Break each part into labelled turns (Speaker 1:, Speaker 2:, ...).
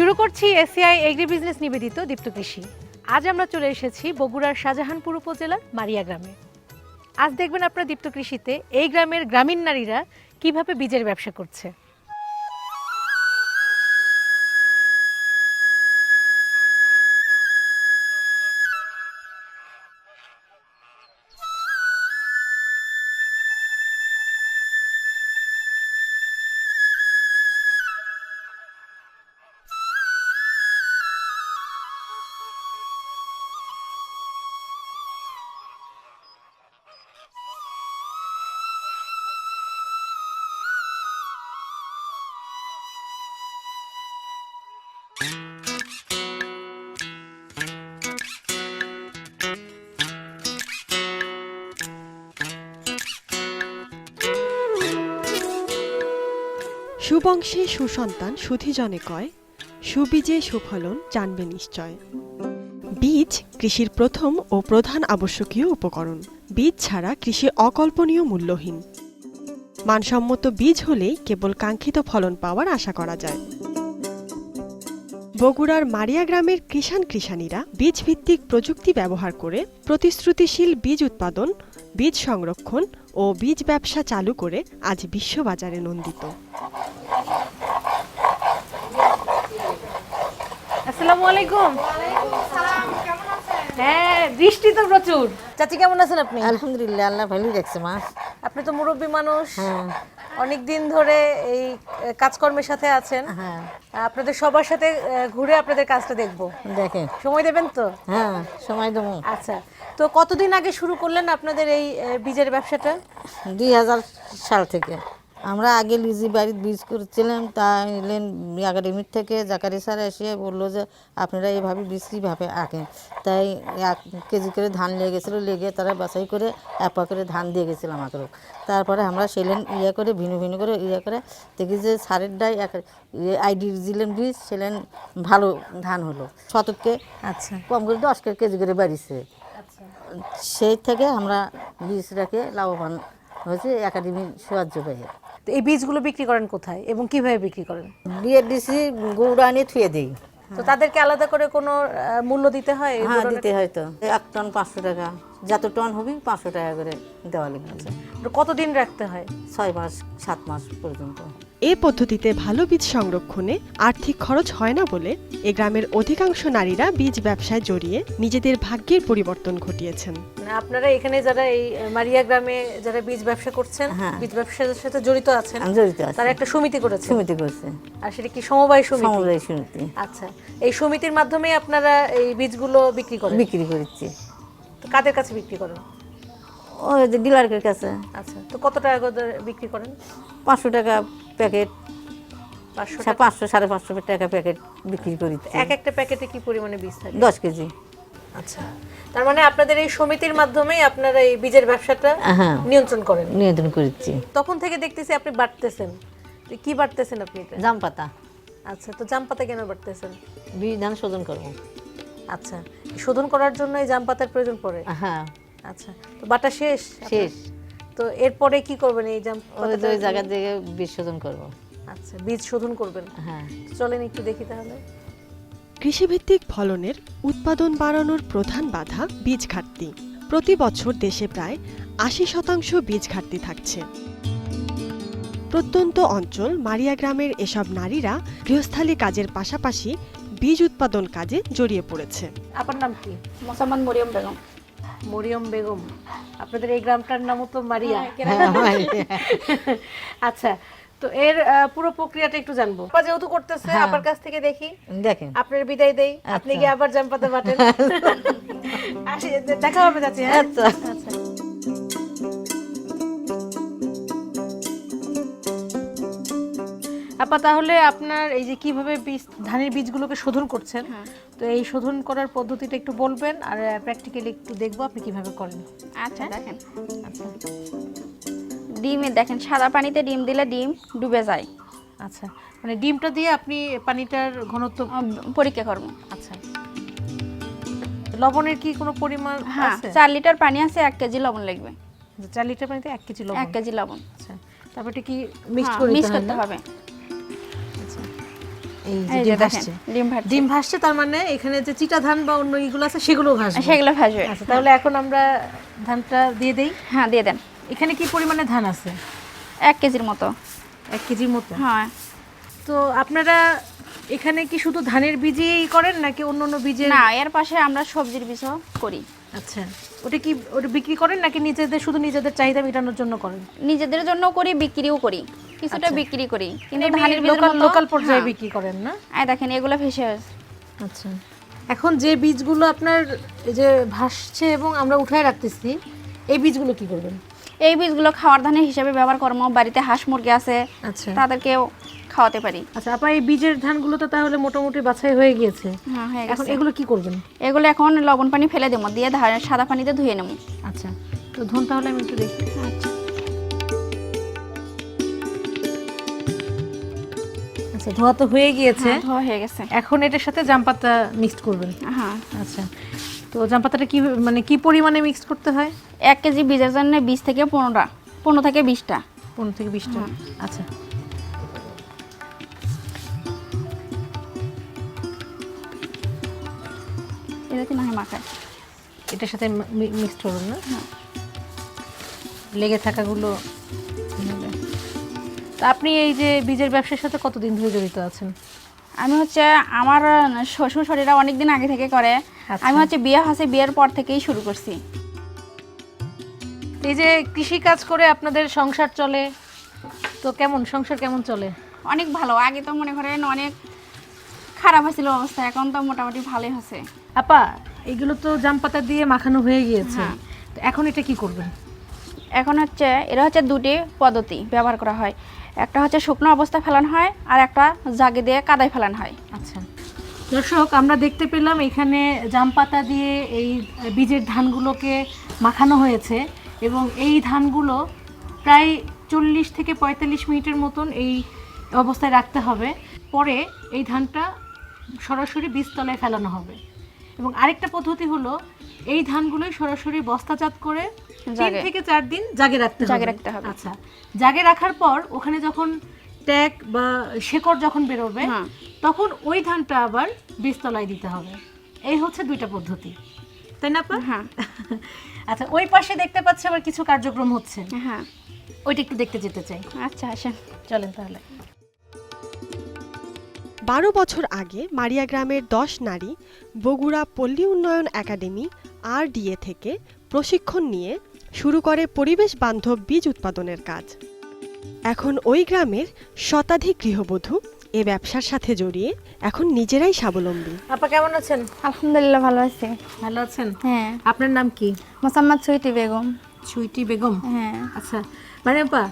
Speaker 1: শুরু করছি ACI agri business নিবেদিত দীপ্ত কৃষি। আজ আমরা চলে এসেছি বগুড়ার শাহজাহানপুর উপজেলার মারিয়া গ্রামে। আজ দেখবেন আপনারা দীপ্ত কৃষিতে এই গ্রামের গ্রামীণ নারীরা কীভাবে বীজের ব্যবসা করছে।
Speaker 2: সুবংশে সুসন্তান সুধিজনে কয়, সুবীজে সুফলন জানবে নিশ্চয়। বীজ কৃষির প্রথম ও প্রধান আবশ্যকীয় উপকরণ। বীজ ছাড়া কৃষি অকল্পনীয় মূল্যহীন। মানসম্মত বীজ হলেই কেবল কাঙ্ক্ষিত ফলন পাওয়ার আশা করা যায়। বগুড়ার মারিয়া গ্রামের কৃষাণ কৃষানীরা বীজভিত্তিক প্রযুক্তি ব্যবহার করে প্রতিশ্রুতিশীল বীজ উৎপাদন বীজ সংরক্ষণ ও বীজ ব্যবসা চালু করে আজ বিশ্ববাজারে নন্দিত।
Speaker 1: আসসালামু আলাইকুম। হ্যাঁ বৃষ্টি তো প্রচুর। চাচি কেমন আছেন আপনি?
Speaker 3: আলহামদুলিল্লাহ আল্লাহ ভালোই রাখছে মা।
Speaker 1: আপনি তো মুরব্বী মানুষ।
Speaker 3: হ্যাঁ।
Speaker 1: অনেক দিন ধরে এই কাজকর্মের সাথে আছেন।
Speaker 3: হ্যাঁ।
Speaker 1: আপনাদের সবার সাথে ঘুরে আপনাদের কাজটা দেখব।
Speaker 3: দেখেন।
Speaker 1: সময় দেবেন তো?
Speaker 3: হ্যাঁ সময় দেবো।
Speaker 1: আচ্ছা। তো কতদিন আগে শুরু করলেন আপনাদের এই বীজের ব্যবসাটা?
Speaker 3: দুই হাজার সাল থেকে। আমরা আগে লিজি বাড়ির বীজ করছিলাম তা এলেন একাডেমির থেকে জাকারি স্যার এসে বলল যে আপনারা এইভাবে বীজ কীভাবে আঁকেন? তাই এক কেজি করে ধান লেগে গেছিল লেগে তারা বাছাই করে এক পা করে ধান দিয়ে গেছিলাম আমাকে তারপরে আমরা সেলেন ইয়ে করে ভিনু ভিনু করে ইয়ে করে দেখি যে সারের ডাই এক আইডি দিলেন বীজ সেলেন ভালো ধান হলো। শতককে
Speaker 1: আচ্ছা।
Speaker 3: কম করে দশ কেজি করে বাড়িছে। সেই থেকে আমরা বীজটাকে লাভবান হয়েছে একাডেমি সাহায্য পেয়ে।
Speaker 1: তো এই বীজগুলো বিক্রি করেন কোথায় এবং কীভাবে বিক্রি করেন?
Speaker 3: বিএডিসি গৌড়া আনি থুয়ে দিই।
Speaker 1: তো তাদেরকে আলাদা করে কোনো মূল্য দিতে হয়
Speaker 3: হ্যাঁ দিতে হয় তো। এক টন পাঁচশো টাকা। যত টন হবে পাঁচশো টাকা করে দেওয়া লাগবে
Speaker 1: কতদিন রাখতে হয়?
Speaker 3: ছয় মাস সাত মাস পর্যন্ত।
Speaker 2: এ পদ্ধতিতে ভালো বীজ সংরক্ষণে আর্থিক খরচ হয় না বলে এ গ্রামের অধিকাংশ নারীরা বীজ ব্যবসায় জড়িয়ে নিজেদের ভাগ্যের পরিবর্তন ঘটিয়েছেন।
Speaker 1: মানে আপনারা এখানে যারা এই মারিয়া গ্রামে যারা বীজ ব্যবসা করছেন
Speaker 3: হ্যাঁ।
Speaker 1: বীজ ব্যবসার সাথে জড়িত আছেন
Speaker 3: জড়িত
Speaker 1: তারা একটা সমিতি করেছে
Speaker 3: সমিতি করেছে।
Speaker 1: আর সেটা কি সমবায় সমিতি?
Speaker 3: সমবায় সমিতি।
Speaker 1: আচ্ছা এই সমিতির মাধ্যমে আপনারা এই বীজগুলো বিক্রি করেন?
Speaker 3: বিক্রি করছি।
Speaker 1: তো কাদের কাছে বিক্রি করেন?
Speaker 3: ওই যে ডিলারের কাছে।
Speaker 1: আচ্ছা তো কত টাকা করে বিক্রি করেন?
Speaker 3: পাঁচশো টাকা প্যাকেট
Speaker 1: পাঁচশো টাকা?
Speaker 3: পাঁচশো সাড়ে পাঁচশো টাকা প্যাকেট বিক্রি করেছি
Speaker 1: এক একটা প্যাকেটে কি পরিমাণে বীজ থাকে?
Speaker 3: দশ কেজি।
Speaker 1: আচ্ছা। তার মানে আপনাদের এই সমিতির মাধ্যমেই আপনারা এই বীজের ব্যবসাটা
Speaker 3: হ্যাঁ।
Speaker 1: নিয়ন্ত্রণ করেন।
Speaker 3: নিয়ন্ত্রণ করেছি।
Speaker 1: তখন থেকে দেখতেছি আপনি বাড়তেছেন। কি বাড়তেছেন আপনি
Speaker 3: জাম পাতা।
Speaker 1: আচ্ছা তো জাম পাতা কেন বাড়তেছেন?
Speaker 3: বীজ ধান শোধন করব।
Speaker 1: আচ্ছা শোধন করার জন্য এই জাম পাতার প্রয়োজন পড়ে?
Speaker 3: হ্যাঁ।
Speaker 1: আচ্ছা তো বাটা শেষ?
Speaker 3: শেষ।
Speaker 1: তো এরপরে কি করবেন এই জাম
Speaker 3: ওই জায়গা থেকে বীজ শোধন করব।
Speaker 1: আচ্ছা বীজ শোধন করবেন।
Speaker 3: হ্যাঁ।
Speaker 1: চলেন একটু দেখি তাহলে।
Speaker 2: কৃষিভিত্তিক ফলনের উৎপাদন বাড়ানোর প্রধান বাধা বীজ ঘাটতি। প্রতি বছর দেশে প্রায় আশি শতাংশ বীজ ঘাটতি থাকছে। প্রত্যন্ত অঞ্চল মারিয়া গ্রামের এসব নারীরা গৃহস্থালী কাজের পাশাপাশি বীজ উৎপাদন কাজে জড়িয়ে পড়েছে।
Speaker 1: আপনার নাম কি?
Speaker 4: মোসাম্মদ মরিয়ম বেগম।
Speaker 1: মরিয়ম বেগম। আপনাদের এই গ্রামটার নামও তো মারিয়া। আচ্ছা তো এর পুরো প্রক্রিয়াটা একটু জানব। আপা যেহেতু করতেছে
Speaker 3: হ্যাঁ।
Speaker 1: আপনার কাছ থেকে দেখি।
Speaker 3: দেখেন।
Speaker 1: আপনার বিদায় দেই। আপনি
Speaker 3: কি
Speaker 1: গিয়ে আবার জাম পাতা বাটেন দেখা হবে যাচ্ছি হ্যাঁ?
Speaker 3: আচ্ছা।
Speaker 1: আপা তাহলে আপনার এই যে কীভাবে বীজ ধানের বীজগুলোকে শোধন করছেন তো এই শোধন করার পদ্ধতিটা একটু বলবেন আর প্র্যাকটিক্যালি একটু দেখব আপনি কীভাবে করেন।
Speaker 4: আচ্ছা দেখেন।
Speaker 1: আচ্ছা
Speaker 4: ডিমে দেখেন সাদা পানিতে ডিম দিলে ডিম ডুবে যায়।
Speaker 1: আচ্ছা মানে ডিমটা দিয়ে আপনি পানিটার ঘনত্ব
Speaker 4: পরীক্ষা করব।
Speaker 1: আচ্ছা। লবণের কি কোনো পরিমাণ
Speaker 4: হ্যাঁ
Speaker 1: আছে?
Speaker 4: চার লিটার পানি আছে এক কেজি লবণ লাগবে।
Speaker 1: আচ্ছা, চার লিটার পানিতে এক কেজি লবণ।
Speaker 4: এক কেজি লবণ।
Speaker 1: আচ্ছা তারপর এটা কি মিক্সড
Speaker 4: হ্যাঁ,
Speaker 1: করে
Speaker 4: মিক্স করতে হবে।
Speaker 1: এই যে ডিম ভাসছে।
Speaker 4: ডিম
Speaker 1: ভাসছে। তার মানে এখানে যে চিটা ধান বা অন্য ইগুলো আছে সেগুলো ভাসবে।
Speaker 4: সেগুলো ভাজবে
Speaker 1: আচ্ছা তাহলে এখন আমরা ধানটা দিয়ে দেই।
Speaker 4: হ্যাঁ দিয়ে দেন।
Speaker 1: এখানে কি পরিমাণে ধান আছে?
Speaker 4: এক কেজির মতো।
Speaker 1: এক কেজির মতো?
Speaker 4: হ্যাঁ।
Speaker 1: তো আপনারা এখানে কি শুধু ধানের বীজই করেন নাকি অন্য অন্য বীজের
Speaker 4: না এর পাশে আমরা সবজির বীজও করি।
Speaker 1: আচ্ছা ওটা কি ওটা বিক্রি করেন নাকি নিজেদের শুধু নিজেদের চাহিদা মেটানোর জন্য করেন?
Speaker 4: নিজেদের জন্য করি বিক্রিও করি। কিছুটা
Speaker 1: আচ্ছা।
Speaker 4: বিক্রি করি। কিন্তু ধানের
Speaker 1: লোকাল লোকাল পর্যায়ে
Speaker 4: হ্যাঁ।
Speaker 1: বিক্রি করেন না?
Speaker 4: এই দেখেন এগুলো ভেসে আছে।
Speaker 1: আচ্ছা। এখন যে বীজগুলো আপনার এই যে ভাসছে এবং আমরা উঠায় রাখতেছি এই বীজগুলো কি করবেন?
Speaker 4: এই বীজগুলো খাওয়ার ধানের হিসাবে ব্যবহার করব। বাড়িতে হাঁস মুরগি আছে
Speaker 1: আচ্ছা।
Speaker 4: তাদেরকেও খাওয়াতে পারি।
Speaker 1: আচ্ছা আপা এই বীজের ধানগুলো তো তাহলে মোটামুটি বাছাই হয়ে গিয়েছে।
Speaker 4: হ্যাঁ হয়ে
Speaker 1: এখন এগুলো কি করবেন?
Speaker 4: এগুলো এখন লবণ পানি ফেলে দেবো দিয়ে সাদা পানিতে ধুয়ে নেব।
Speaker 1: আচ্ছা তো ধন তাহলে আমি একটু দেখি।
Speaker 4: আচ্ছা।
Speaker 1: আচ্ছা ধোয়া তো হয়ে গিয়েছে।
Speaker 4: হ্যাঁ, ধোয়া হয়ে গেছে।
Speaker 1: এখন এটার সাথে জামপাতা মিক্সড করবেন।
Speaker 4: হ্যাঁ।
Speaker 1: আচ্ছা তো জামপাতাটা কি মানে কি পরিমাণে মিক্স করতে হয়?
Speaker 4: এক কেজি বীজের জন্য বিশ থেকে পনেরোটা পনেরো থেকে বিশটা।
Speaker 1: পনেরো থেকে বিশটা? আচ্ছা।
Speaker 4: এটাতে না মাখায়?
Speaker 1: এটার সাথে মিক্সড করবেন না? লেগে থাকাগুলো। তা আপনি এই যে বীজের ব্যবসার সাথে কতদিন ধরে জড়িত আছেন?
Speaker 4: আমি হচ্ছে আমার শ্বশুর শরীরা অনেক দিন আগে থেকে করে।
Speaker 1: আচ্ছা।
Speaker 4: আমি হচ্ছে বিয়ে হচ্ছে বিয়ের পর থেকেই শুরু করছি।
Speaker 1: এই যে কৃষি কাজ করে আপনাদের সংসার চলে তো কেমন সংসার কেমন চলে?
Speaker 4: অনেক ভালো। আগে তো মনে করেন অনেক খারাপ হয়েছিল অবস্থা এখন তো মোটামুটি ভালোই হচ্ছে।
Speaker 1: আপা এগুলো তো জাম পাতা দিয়ে মাখানো হয়ে গিয়েছে।
Speaker 4: হ্যাঁ।
Speaker 1: তো এখন এটা কি করবেন?
Speaker 4: এখন হচ্ছে এরা হচ্ছে দুটি পদ্ধতি ব্যবহার করা হয়। একটা হচ্ছে শুকনো অবস্থায় ফেলানো হয় আর একটা জাগে দিয়ে কাদায় ফেলানো হয়।
Speaker 1: আচ্ছা। দর্শক, আমরা দেখতে পেলাম এখানে জাম পাতা দিয়ে এই বীজের ধানগুলোকে মাখানো হয়েছে এবং এই ধানগুলো প্রায় চল্লিশ থেকে পঁয়তাল্লিশ মিনিটের মতন এই অবস্থায় রাখতে হবে। পরে এই ধানটা সরাসরি বীজতলায় ফেলানো হবে। এবং আরেকটা পদ্ধতি হলো, এই ধানগুলোই সরাসরি বস্তাজাত করে তিন
Speaker 4: জাগে।
Speaker 1: থেকে চার দিন জাগে রাখতে হবে।
Speaker 4: জাগে রাখতে হবে।
Speaker 1: আচ্ছা জাগে রাখার পর ওখানে যখন ট্যাগ বা শেকড় যখন বেরোবে
Speaker 4: হ্যাঁ।
Speaker 1: তখন ওই ধানটা আবার বীজতলায় দিতে হবে। এই হচ্ছে দুইটা পদ্ধতি। তাই না
Speaker 4: হ্যাঁ।
Speaker 1: আচ্ছা ওই পাশে দেখতে পাচ্ছি আবার কিছু কার্যক্রম হচ্ছে।
Speaker 4: হ্যাঁ।
Speaker 1: ওইটা একটু দেখতে যেতে চাই।
Speaker 4: আচ্ছা আসেন।
Speaker 1: চলেন তাহলে।
Speaker 2: বারো বছর আগে মারিয়া গ্রামের দশ নারী বগুড়া পল্লী উন্নয়ন একাডেমি আর ডিএ থেকে প্রশিক্ষণ নিয়ে শুরু করে পরিবেশ বান্ধব বীজ উৎপাদনের কাজ। এখন ওই গ্রামের শতাধিক গৃহবধূ এ ব্যবসার সাথে জড়িয়ে এখন নিজেরাই স্বাবলম্বী।
Speaker 1: আপা কেমন আছেন?
Speaker 4: আলহামদুলিল্লাহ ভালো আছে।
Speaker 1: ভালো আছেন?
Speaker 4: হ্যাঁ।
Speaker 1: আপনার নাম কি?
Speaker 4: মোসাম্মদ সুইটি বেগম।
Speaker 1: সুইটি বেগম?
Speaker 4: হ্যাঁ।
Speaker 1: আচ্ছা মানে আপা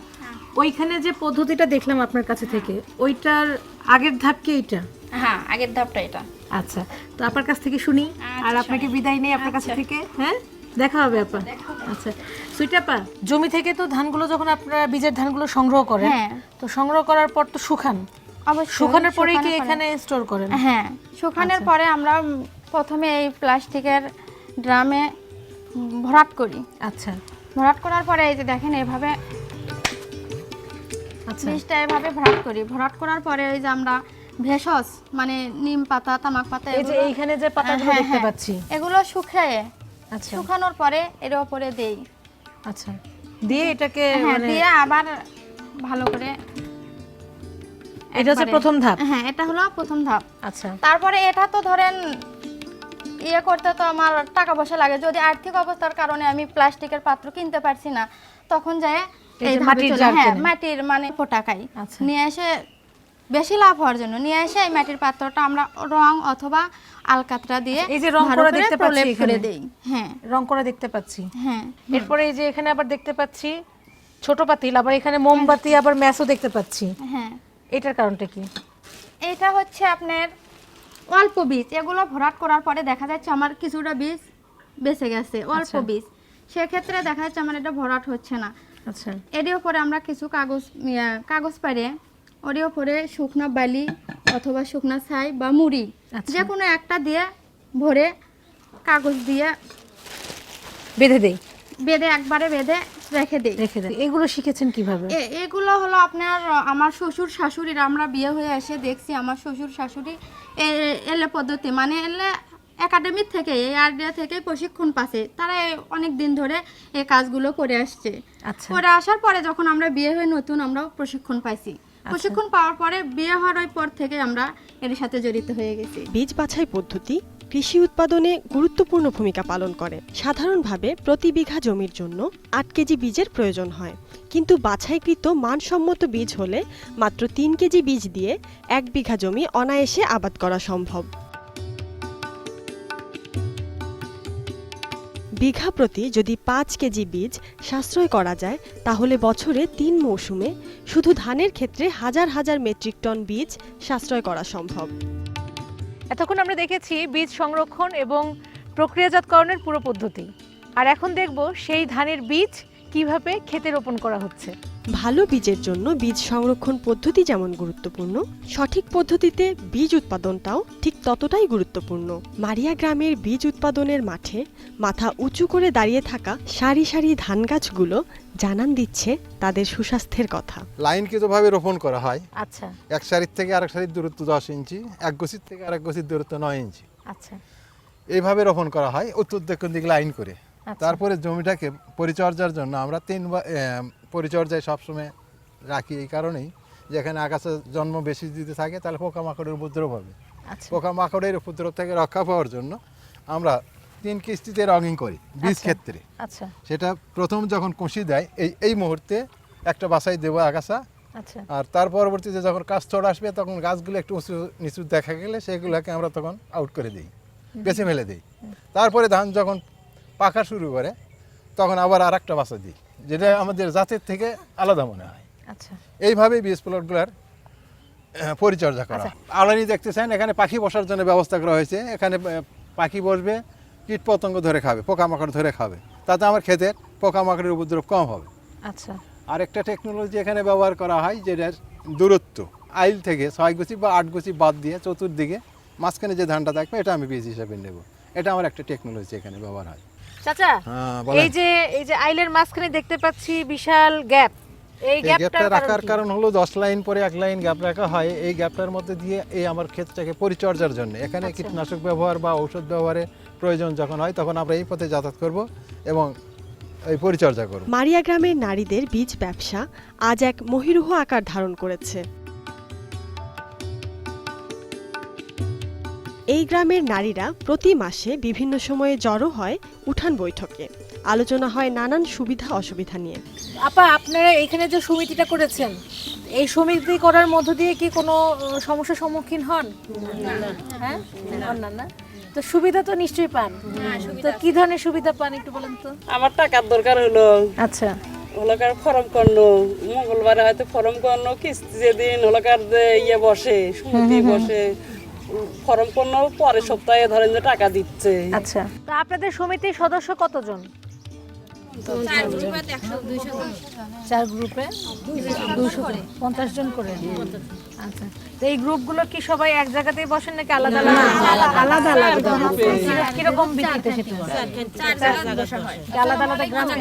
Speaker 1: ওইখানে যে পদ্ধতিটা দেখলাম আপনার কাছে থেকে ওইটার আগের ধাপ কি এইটা?
Speaker 4: হ্যাঁ আগের ধাপটা এটা।
Speaker 1: আচ্ছা তো আপনার কাছ থেকে শুনি আর
Speaker 4: আচ্ছা,
Speaker 1: আপনাকে বিদায় নেই আপনার কাছে থেকে হ্যাঁ? দেখা হবে আপা। আচ্ছা সুইটা আপা? জমি থেকে তো ধানগুলো যখন আপনারা বীজের ধানগুলো সংগ্রহ করেন
Speaker 4: হ্যাঁ।
Speaker 1: তো সংগ্রহ করার পর তো শুকান। শুকানোর পরেই কি এখানে স্টোর করেন?
Speaker 4: হ্যাঁ শুকানোর পরে আমরা প্রথমে এই প্লাস্টিকের ড্রামে ভরাট করি।
Speaker 1: আচ্ছা।
Speaker 4: ভরাট করার পরে এই যে দেখেন এইভাবে
Speaker 1: আচ্ছা।
Speaker 4: বীজটা এভাবে ভরাট করি। ভরাট করার পরে ওই যে আমরা ভেষজ মানে নিম পাতা তামাক পাতা
Speaker 1: এই যে এইখানে যে পাতাগুলো
Speaker 4: হ্যাঁ,
Speaker 1: দেখতে
Speaker 4: হ্যাঁ।
Speaker 1: পাচ্ছি।
Speaker 4: এগুলো শুকিয়ে
Speaker 1: আচ্ছা।
Speaker 4: শুকানোর পরে এর উপরে দেই।
Speaker 1: আচ্ছা। দিয়ে এটাকে
Speaker 4: হ্যাঁ
Speaker 1: মানে
Speaker 4: দিয়ে আবার ভালো করে
Speaker 1: এটা হচ্ছে প্রথম ধাপ?
Speaker 4: হ্যাঁ এটা হলো প্রথম ধাপ।
Speaker 1: আচ্ছা।
Speaker 4: তারপরে এটা তো ধরেন ইয়ে করতে তো আমার টাকা পয়সা লাগে। যদি আর্থিক অবস্থার কারণে আমি প্লাস্টিকের পাত্র কিনতে পারছি না তখন যায়
Speaker 1: এই মাটির
Speaker 4: হ্যাঁ মাটির মানে টাকাই
Speaker 1: আচ্ছা।
Speaker 4: নিয়ে এসে বেশি লাভ হওয়ার জন্য। নিয়ে এসে এই মাটির পাত্রটা আমরা রং অথবা আলকাতরা দিয়ে
Speaker 1: এই যে রং করা দেখতে পাচ্ছি এখানে।
Speaker 4: দেই। হ্যাঁ।
Speaker 1: রং করা দেখতে পাচ্ছি।
Speaker 4: হ্যাঁ।
Speaker 1: এরপরে এই যে এখানে আবার দেখতে পাচ্ছি ছোট পাতিল আবার এখানে মোমবাতি আবার ম্যাচও দেখতে পাচ্ছি।
Speaker 4: হ্যাঁ।
Speaker 1: এটার কারণটা কি?
Speaker 4: এটা হচ্ছে আপনার অল্প বীজ। এগুলো ভরাট করার পরে দেখা যাচ্ছে আমার কিছুটা বীজ বেঁচে গেছে অল্প
Speaker 1: আচ্ছা।
Speaker 4: বীজ। সেক্ষেত্রে দেখা যাচ্ছে আমার এটা ভরাট হচ্ছে না।
Speaker 1: আচ্ছা।
Speaker 4: এরই ওপরে আমরা কিছু কাগজ কাগজ পাড়ে ওরই ওপরে শুকনা বালি অথবা শুকনা ছাই বা মুড়ি
Speaker 1: আচ্ছা।
Speaker 4: যে কোনো একটা দিয়ে ভরে কাগজ দিয়ে
Speaker 1: বেঁধে দেই?
Speaker 4: বেঁধে একবারে বেঁধে রেখে দিই।
Speaker 1: রেখে দেন এগুলো শিখেছেন কীভাবে?
Speaker 4: এ- এগুলো হলো আপনার আমার শ্বশুর শাশুড়ির আমরা বিয়ে হয়ে এসে দেখছি আমার শ্বশুর শাশুড়ি এ- এলে পদ্ধতি মানে এলে একাডেমি থেকে এই আইডিয়া থেকে প্রশিক্ষণ পাচ্ছে। তারা অনেক দিন ধরে এই কাজগুলো করে আসছে।
Speaker 1: আচ্ছা।
Speaker 4: করে আসার পরে যখন আমরা বিয়ে হয়ে নতুন আমরা প্রশিক্ষণ পাইছি। প্রশিক্ষণ পাওয়ার পরে বিয়ে হওয়ার ওই পর থেকে আমরা এর সাথে জড়িত হয়ে গেছি।
Speaker 2: বীজ বাছাই পদ্ধতি কৃষি উৎপাদনে গুরুত্বপূর্ণ ভূমিকা পালন করে। সাধারণভাবে প্রতি বিঘা জমির জন্য আট কেজি বীজের প্রয়োজন হয়। কিন্তু বাছাইকৃত মানসম্মত বীজ হলে মাত্র তিন কেজি বীজ দিয়ে এক বিঘা জমি অনায়াসে আবাদ করা সম্ভব। বিঘা প্রতি যদি পাঁচ কেজি বীজ সাশ্রয় করা যায়, তাহলে বছরে তিন মৌসুমে শুধু ধানের ক্ষেত্রে হাজার হাজার মেট্রিক টন বীজ সাশ্রয় করা সম্ভব।
Speaker 1: এতক্ষণ আমরা দেখেছি বীজ সংরক্ষণ এবং প্রক্রিয়াজাতকরণের পুরো পদ্ধতি। আর এখন দেখব সেই ধানের বীজ কীভাবে ক্ষেতে রোপণ করা হচ্ছে।
Speaker 2: ভালো বীজের জন্য বীজ সংরক্ষণ পদ্ধতি যেমন গুরুত্বপূর্ণ সঠিক পদ্ধতিতে বীজ উৎপাদনটাও ঠিক ততটাই গুরুত্বপূর্ণ। মারিয়া গ্রামের বীজ উৎপাদনের মাঠে মাথা উঁচু করে দাঁড়িয়ে থাকা সারি সারি ধান গাছগুলো জানান দিচ্ছে তাদের সুস্বাস্থ্যের কথা।
Speaker 5: লাইনকৃতভাবে রোপণ করা হয়।
Speaker 1: আচ্ছা।
Speaker 5: এক সারির থেকে আরেক সারির দূরত্ব দশ ইঞ্চি এক গছির থেকে আরেক গছির দূরত্ব নয় ইঞ্চি।
Speaker 1: আচ্ছা।
Speaker 5: এইভাবে রোপণ করা হয় উত্তর দক্ষিণ দিকে লাইন করে।
Speaker 1: আচ্ছা।
Speaker 5: তারপরে জমিটাকে পরিচর্যার জন্য আমরা তিনবার আহ, পরিচর্যায় সবসময় রাখি এই কারণেই। যেখানে আগাছা জন্ম বেশি দিতে থাকে তাহলে পোকামাকড়ের উপদ্রব হবে।
Speaker 1: আচ্ছা।
Speaker 5: পোকামাকড়ের উপদ্রব থেকে রক্ষা পাওয়ার জন্য আমরা তিন কিস্তিতে রঙিং করি বীজ
Speaker 1: আচ্ছা।
Speaker 5: ক্ষেত্রে।
Speaker 1: আচ্ছা।
Speaker 5: সেটা প্রথম যখন কুশি দেয় এই এই মুহূর্তে একটা বাসায় দেবো আগাছা।
Speaker 1: আচ্ছা।
Speaker 5: আর তার পরবর্তীতে যখন কাজ চড় আসবে তখন গাছগুলো একটু উঁচু নিচু দেখা গেলে সেগুলোকে আমরা তখন আউট করে দিই বেছে ফেলে দিই। তারপরে ধান যখন পাকা শুরু করে তখন আবার আর একটা বাসা দিই। যেটা আমাদের জাতের থেকে আলাদা মনে হয়।
Speaker 1: আচ্ছা।
Speaker 5: এইভাবেই বীজ প্লটগুলার পরিচর্যা করা। আলানি দেখতেছেন এখানে পাখি বসার জন্য ব্যবস্থা করা হয়েছে। এখানে পাখি বসবে কীট পতঙ্গ ধরে খাবে পোকামাকড় ধরে খাবে। তাতে আমার ক্ষেতের পোকামাকড়ের উপদ্রব কম হবে।
Speaker 1: আচ্ছা।
Speaker 5: আরেকটা টেকনোলজি এখানে ব্যবহার করা হয় যেটার দূরত্ব আইল থেকে ছয় গুছি বা আট গুছি বাদ দিয়ে চতুর্দিকে মাঝখানে যে ধানটা থাকবে এটা আমি বীজ হিসাবে নেব। এটা আমার একটা টেকনোলজি এখানে ব্যবহার হয়।
Speaker 1: চাচা
Speaker 5: হ্যাঁ
Speaker 1: এই যে এই যে আইলের মাঝখানে দেখতে পাচ্ছি বিশাল গ্যাপ। এই
Speaker 5: গ্যাপটা রাখার
Speaker 1: কারণ
Speaker 5: হলো দশ লাইন পরে এক লাইন গ্যাপ রাখা হয়। এই গ্যাপটার মধ্যে দিয়ে এই আমার ক্ষেতটাকে পরিচর্যার জন্য। এখানে
Speaker 1: আচ্ছা।
Speaker 5: কীটনাশক ব্যবহার বা ঔষধ ব্যবহারের প্রয়োজন যখন হয় তখন আমরা এই পথে যাতায়াত করব এবং এই পরিচর্যা করব।
Speaker 2: মারিয়া গ্রামের নারীদের বীজ ব্যবসা আজ এক মহিরুহ আকার ধারণ করেছে। এই গ্রামের নারীরা প্রতি মাসে বিভিন্ন সময়ে জড়ো হয় উঠান বৈঠকে। আলোচনা হয় নানান সুবিধা অসুবিধা নিয়ে।
Speaker 1: আপা আপনারা এখানে যে সমিতিটা করেছেন এই সমিতি করার মধ্য দিয়ে কি কোনো সমস্যার সম্মুখীন হন? হ্যাঁ? না না তো সুবিধা তো নিশ্চয়ই পান। তো কি ধরনের সুবিধা পান একটু বলেন তো?
Speaker 6: আমার টাকার দরকার হলো।
Speaker 1: আচ্ছা।
Speaker 6: হলকার ফর্ম করল। মঙ্গলবারে হয়তো ফর্ম করল কিস্তি যেদিন হলকার ইয়ে বসে সমিতি বসে। ফর্ম করল পরের সপ্তাহে ধরেন যে টাকা দিচ্ছে।
Speaker 1: আচ্ছা। তো আপনাদের সমিতির সদস্য কতজন? চার গ্রুপে দুশো পঞ্চাশ জন করে। আচ্ছা। তো এই গ্রুপগুলো কি সবাই এক জায়গাতেই বসেন নাকি আলাদা আলাদা? আলাদা আলাদা কিরকম- ভিত্তিতে সেটি বলে? কি আলাদা আলাদা গ্রামে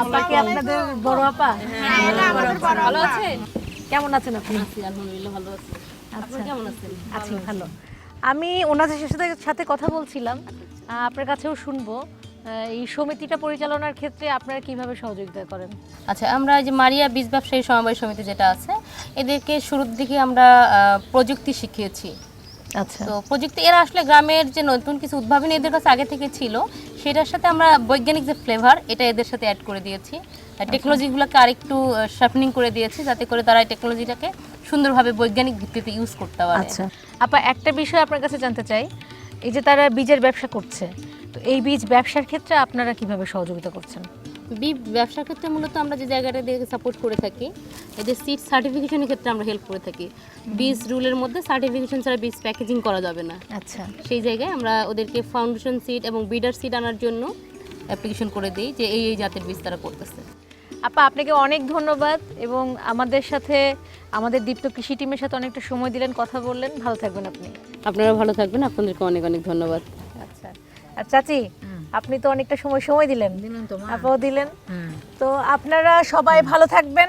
Speaker 1: আপা কি আপনাদের বড় আপা? ভালো আছে কেমন আছেন আপনি? আচ্ছা কেমন আছেন আছি ভালো আমি ওনাদের সাথে সাথে কথা বলছিলাম আপনার কাছেও শুনব। এই সমিতিটা পরিচালনার ক্ষেত্রে আপনারা কীভাবে সহযোগিতা করেন?
Speaker 7: আচ্ছা আমরা এই যে মারিয়া বীজ ব্যবসায়ী সমবায় সমিতি যেটা আছে এদেরকে শুরুর দিকে আমরা প্রযুক্তি শিখিয়েছি।
Speaker 1: আচ্ছা।
Speaker 7: তো প্রযুক্তি এরা আসলে গ্রামের যে নতুন কিছু উদ্ভাবনী এদের কাছে আগে থেকে ছিল সেটার সাথে আমরা বৈজ্ঞানিক যে ফ্লেভার এটা এদের সাথে অ্যাড করে দিয়েছি। টেকনোলজিগুলোকে আরেকটু শার্পনিং করে দিয়েছি যাতে করে তারা এই টেকনোলজিটাকে সুন্দরভাবে বৈজ্ঞানিক ভিত্তিতে ইউজ করতে পারে।
Speaker 1: আচ্ছা। আপা একটা বিষয় আপনার কাছে জানতে চাই। এই যে তারা বীজের ব্যবসা করছে তো এই বীজ ব্যবসার ক্ষেত্রে আপনারা কীভাবে সহযোগিতা করছেন?
Speaker 7: বীজ ব্যবসার ক্ষেত্রে মূলত আমরা যে জায়গাটা দিয়ে সাপোর্ট করে থাকি এদের সিড সার্টিফিকেশনের ক্ষেত্রে আমরা হেল্প করে থাকি। বীজ রুলের মধ্যে সার্টিফিকেশন ছাড়া বীজ প্যাকেজিং করা যাবে না।
Speaker 1: আচ্ছা।
Speaker 7: সেই জায়গায় আমরা ওদেরকে ফাউন্ডেশন সিড এবং বিডার সিড আনার জন্য অ্যাপ্লিকেশন করে দিই যে এই এই জাতের বীজ তারা করতেছে।
Speaker 1: আপা আপনাকে অনেক ধন্যবাদ এবং আমাদের সাথে আমাদের দীপ্ত কৃষি টিমের সাথে অনেকটা সময় দিলেন কথা বললেন। ভালো থাকবেন আপনি।
Speaker 7: আপনারা ভালো থাকবেন। আপনাদেরকে অনেক অনেক ধন্যবাদ।
Speaker 1: আচ্ছা। আর চাচি আপনি তো অনেকটা সময় সময় দিলেন।
Speaker 3: দিলেন তো মা।
Speaker 1: আপাও দিলেন। তো আপনারা সবাই ভালো থাকবেন।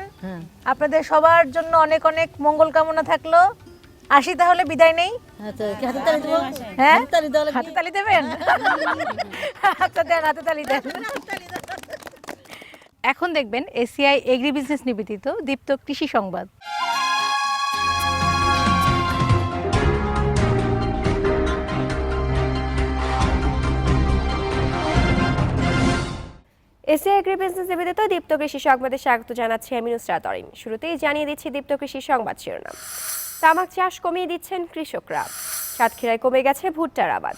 Speaker 1: আপনাদের সবার জন্য অনেক অনেক মঙ্গল কামনা থাকল। আসি তাহলে বিদায় নেই।
Speaker 3: আচ্ছা
Speaker 1: হ্যাঁ? হাতে তালি দেবেন? আচ্ছা দেন হাতে তালি দেন। এখন দেখবেন এসিআই এগ্রি বিজনেস নিবেদিত দীপ্ত কৃষি সংবাদ।
Speaker 8: এসে এগ্রি বিজনেস নিবেদিত দীপ্ত কৃষি সংবাদে স্বাগত জানাচ্ছি আমি নুসরাত অরিন। শুরুতেই জানিয়ে দিচ্ছি দীপ্ত কৃষি সংবাদ শিরোনাম। তামাক চাষ কমিয়ে দিচ্ছেন কৃষকরা। সাতক্ষীরায় কমে গেছে ভুট্টার আবাদ।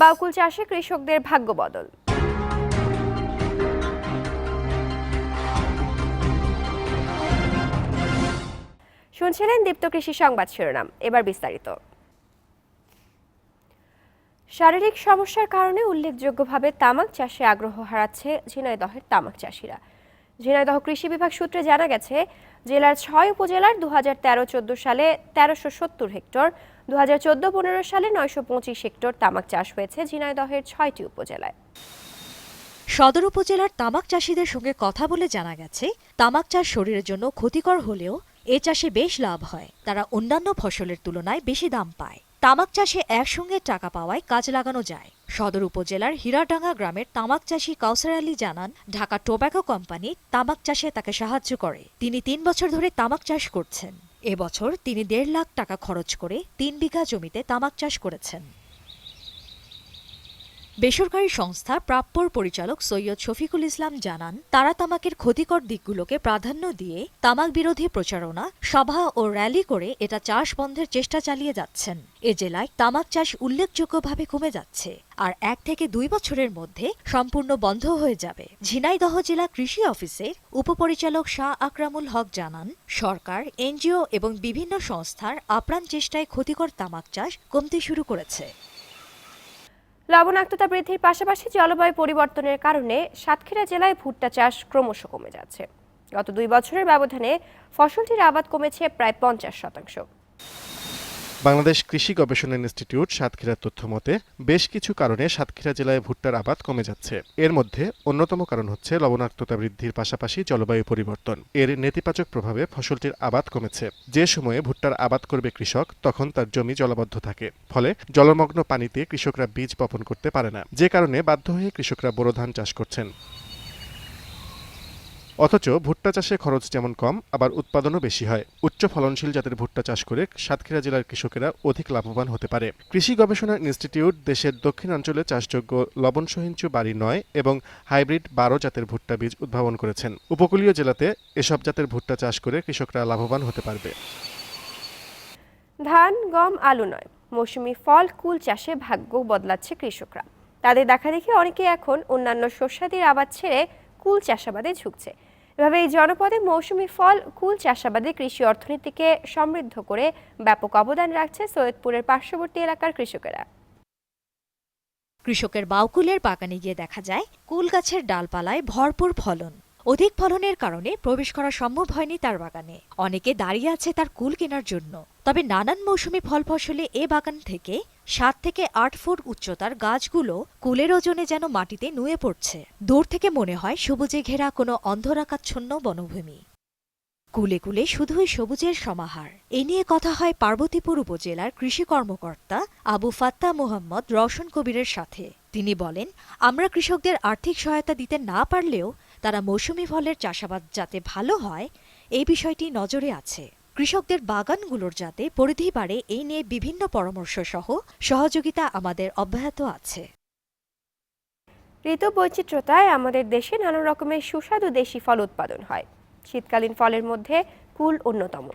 Speaker 8: বাউকুল চাষে কৃষকদের ভাগ্য বদল। শুনছিলেন দীপ্ত কৃষি সংবাদ শিরোনাম। এবার বিস্তারিত। শারীরিক সমস্যার কারণে উল্লেখযোগ্যভাবে তামাক চাষে আগ্রহ হারাচ্ছে ঝিনাইদহের তামাক চাষিরা। ঝিনাইদহ কৃষি বিভাগ সূত্রে জানা গেছে, জেলার ছয় উপজেলার দু হাজার তেরো চোদ্দ সালে তেরোশো সত্তর হেক্টর দু হাজার চোদ্দ পনেরো সালে নয়শো পঁচিশ হেক্টর তামাক চাষ হয়েছে ঝিনাইদহের ছয়টি উপজেলায়।
Speaker 9: সদর উপজেলার তামাক চাষিদের সঙ্গে কথা বলে জানা গেছে, তামাক চাষ শরীরের জন্য ক্ষতিকর হলেও এ চাষে বেশ লাভ হয়। তারা অন্যান্য ফসলের তুলনায় বেশি দাম পায়। তামাক চাষে একসঙ্গে টাকা পাওয়ায় কাজ লাগানো যায়। সদর উপজেলার হীরাডাঙ্গা গ্রামের তামাক চাষি কাউসার আলী জানান, ঢাকা টোব্যাকো কোম্পানি তামাক চাষে তাকে সাহায্য করে। তিনি তিন বছর ধরে তামাক চাষ করছেন। এবছর তিনি দেড় লাখ টাকা খরচ করে তিন বিঘা জমিতে তামাক চাষ করেছেন। বেসরকারি সংস্থা প্রাপ্যর পরিচালক সৈয়দ শফিকুল ইসলাম জানান, তারা তামাকের ক্ষতিকর দিকগুলোকে প্রাধান্য দিয়ে তামাক বিরোধী প্রচারণা, সভা ও র্যালি করে এটা চাষ বন্ধের চেষ্টা চালিয়ে যাচ্ছেন। এ জেলায় তামাক চাষ উল্লেখযোগ্যভাবে কমে যাচ্ছে আর এক থেকে দুই বছরের মধ্যে সম্পূর্ণ বন্ধ হয়ে যাবে। ঝিনাইদহ জেলা কৃষি অফিসের উপপরিচালক শাহ আকরামুল হক জানান, সরকার, এনজিও এবং বিভিন্ন সংস্থার আপ্রাণ চেষ্টায় ক্ষতিকর তামাক চাষ কমতে শুরু করেছে।
Speaker 8: লবণাক্ততা বৃদ্ধির পাশাপাশি জলবায়ু পরিবর্তনের কারণে সাতক্ষীরা জেলায় ভুট্টা চাষ ক্রমশ কমে যাচ্ছে। গত দুই বছরের ব্যবধানে ফসলটির আবাদ কমেছে প্রায় পঞ্চাশ শতাংশ।
Speaker 10: বাংলাদেশ কৃষি গবেষণা ইনস্টিটিউট সাতক্ষীরার তথ্য মতে, বেশ কিছু কারণে সাতক্ষীরা জেলায় ভুট্টার আবাদ কমে যাচ্ছে। এর মধ্যে অন্যতম কারণ হচ্ছে লবণাক্ততা বৃদ্ধির পাশাপাশি জলবায়ু পরিবর্তন। এর নেতিবাচক প্রভাবে ফসলটির আবাদ কমেছে। যে সময়ে ভুট্টার আবাদ করবে কৃষক, তখন তার জমি জলবদ্ধ থাকে। ফলে জলমগ্ন পানিতে কৃষকরা বীজ বপন করতে পারে না। যে কারণে বাধ্য হয়ে কৃষকরা বোরো ধান চাষ করছেন। অথচ ভুট্টা চাষে খরচ যেমন কম, আবার উৎপাদনও বেশি হয়। উচ্চ ফলনশীল জাতের ভুট্টা চাষ করে সাতক্ষীরা জেলার কৃষকেরা অধিক লাভবান হতে পারে। কৃষি গবেষণা ইনস্টিটিউট দেশের দক্ষিণাঞ্চলে চাষযোগ্য লবণ সহিঞ্চু বাড়ি নয় এবং হাইব্রিড বারো জাতের ভুট্টা বীজ উদ্ভাবন করেছেন। উপকূলীয় জেলাতে এসব জাতের ভুট্টা চাষ করে কৃষকরা লাভবান হতে পারবে।
Speaker 8: ধান, গম, আলু নয়। মৌসুমি ফল, কুল চাষে ভাগ্য বদলাচ্ছে কৃষকরা। তাদের দেখা দেখে অনেকে এখন অন্যান্য শস্যাদির আবাদ ছেড়ে কুল চাষাবাদে ঝুঁকছে। এভাবে এই জনপদে মৌসুমি ফল কুল চাষাবাদে কৃষি অর্থনীতিকে সমৃদ্ধ করে ব্যাপক অবদান রাখছে সৈয়দপুরের পার্শ্ববর্তী এলাকার কৃষকেরা।
Speaker 9: কৃষকের বাউকুলের বাগানে গিয়ে দেখা যায়, কুল গাছের ডালপালায় ভরপুর ফলন। অধিক ফলনের কারণে প্রবেশ করা সম্ভব হয়নি তার বাগানে। অনেকে দাঁড়িয়ে আছে তার কুল কেনার জন্য। তবে নানান মৌসুমি ফল ফসলে এ বাগান থেকে সাত থেকে আট ফুট উচ্চতার গাছগুলো কুলের ওজনে যেন মাটিতে নুয়ে পড়ছে। দূর থেকে মনে হয় সবুজে ঘেরা কোনো অন্ধরাকাচ্ছন্ন বনভূমি। কুলে কুলে শুধুই সবুজের সমাহার। এ নিয়ে কথা হয় পার্বতীপুর উপজেলার কৃষি কর্মকর্তা আবু ফাত্তা মোহাম্মদ রওশন কবিরের সাথে। তিনি বলেন, আমরা কৃষকদের আর্থিক সহায়তা দিতে না পারলেও তারা মৌসুমি ফলের চাষাবাদ যাতে ভালো হয়, এই বিষয়টি নজরে আছে। কৃষকদের বাগানগুলোর যাতে পরিধি বাড়ে, এই নিয়ে বিভিন্ন পরামর্শ সহ সহযোগিতা আমাদের অব্যাহত আছে।
Speaker 8: ঋতু বৈচিত্র্যতায় আমাদের দেশে নানা রকমের সুস্বাদু দেশি ফল উৎপাদন হয়। শীতকালীন ফলের মধ্যে কুল অন্যতম।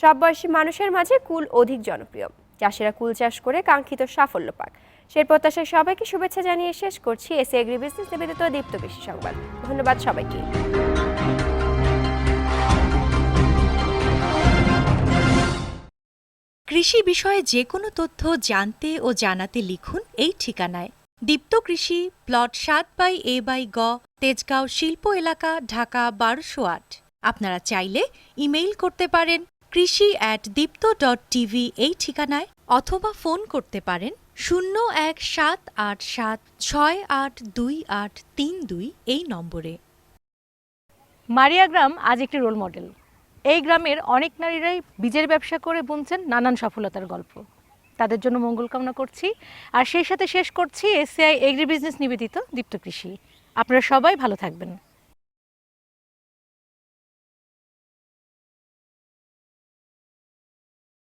Speaker 8: সব বয়সী মানুষের মাঝে কুল অধিক জনপ্রিয়। চাষিরা কুল চাষ করে কাঙ্ক্ষিত সাফল্য পাক। সেই প্রত্যাশায় সবাইকে শুভেচ্ছা জানিয়ে শেষ করছি এসি এগ্রি বিজনেস নিবেদিত দীপ্ত কৃষি সংবাদ। ধন্যবাদ সবাইকে।
Speaker 11: কৃষি বিষয়ে যে কোনো তথ্য জানতে ও জানাতে লিখুন এই ঠিকানায়। দীপ্ত কৃষি, প্লট সাত বাই এ বাই গ, তেজগাঁও শিল্প এলাকা, ঢাকা বারোশো আট। আপনারা চাইলে ইমেইল করতে পারেন কৃষি অ্যাট দীপ্ত ডট টিভি এই ঠিকানায়, অথবা ফোন করতে পারেন শূন্য এক সাত আট সাত ছয় আট দুই আট তিন দুই এই নম্বরে।
Speaker 1: মারিয়া গ্রাম আজ একটি রোল মডেল এই গ্রামের অনেক নারীরাই বীজের ব্যবসা করে বুনছেন নানান সফলতার গল্প। তাদের জন্য মঙ্গল কামনা করছি। আর সেই সাথে শেষ করছি এসিআই এগ্রি বিজনেস নিবেদিত দীপ্ত কৃষি। আপনারা সবাই ভালো থাকবেন।